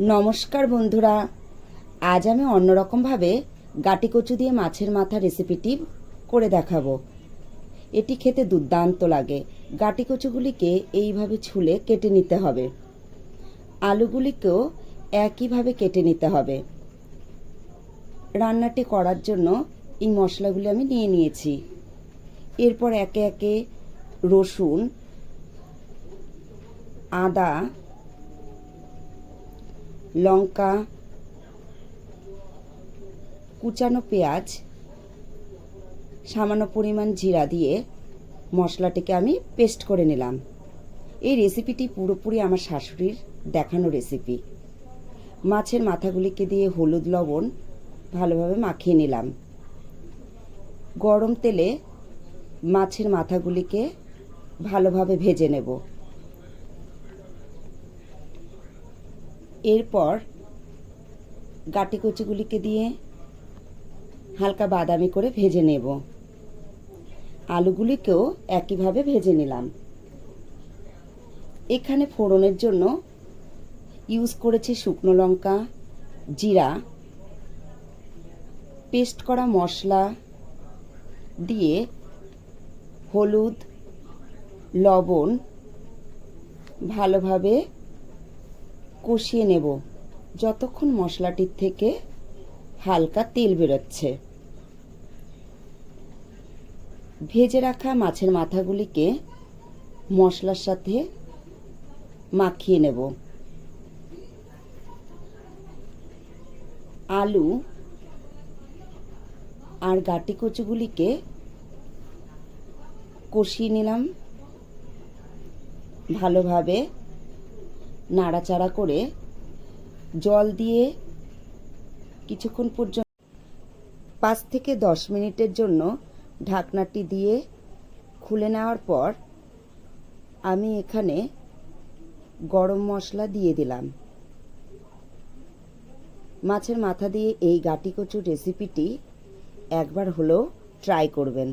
নমস্কার বন্ধুরা। আজ আমি অন্যরকমভাবে গাটি কচু দিয়ে মাছের মাথা রেসিপিটি করে দেখাবো। এটি খেতে দুর্দান্ত লাগে। গাটি কচুগুলিকে এইভাবে ছুলে কেটে নিতে হবে। আলুগুলিকেও একইভাবে কেটে নিতে হবে। রান্নাটি করার জন্য এই মশলাগুলি আমি নিয়ে নিয়েছি। এরপর একে একে রসুন, আদা লঙ্কা, কুচানো পেঁয়াজ, সামান্য পরিমাণ জিরা দিয়ে মশলাটিকে আমি পেস্ট করে নিলাম। এই রেসিপিটি পুরোপুরি আমার শাশুড়ির দেখানো রেসিপি। মাছের মাথাগুলিকে দিয়ে হলুদ লবণ ভালোভাবে মাখিয়ে নিলাম। গরম তেলে মাছের মাথাগুলিকে ভালোভাবে ভেজে নেব। এরপর গাটি কচুগুলিকে দিয়ে হালকা বাদামি করে ভেজে নেব। আলুগুলিকেও একইভাবে ভেজে নিলাম। এখানে ফোড়নের জন্য ইউজ করেছি শুকনো লঙ্কা, জিরা, পেস্ট করা মশলা দিয়ে হলুদ, লবণ ভালোভাবে কষিয়ে নেব। যতক্ষণ মশলাটির থেকে হালকা তেল বেরোচ্ছে। ভেজে রাখা মাছের মাথাগুলিকে মশলার সাথে মাখিয়ে নেব। আলু আর গাটি কচুগুলিকে কষিয়ে নিলাম। ভালোভাবে নাড়াচাড়া করে জল দিয়ে কিছুক্ষণ পর্যন্ত পাঁচ থেকে দশ মিনিটের জন্য ঢাকনাটি দিয়ে খুলে নেওয়ার পর আমি এখানে গরম মশলা দিয়ে দিলাম। মাছের মাথা দিয়ে এই গাটি কচুর রেসিপিটি একবার হলেও ট্রাই করবেন।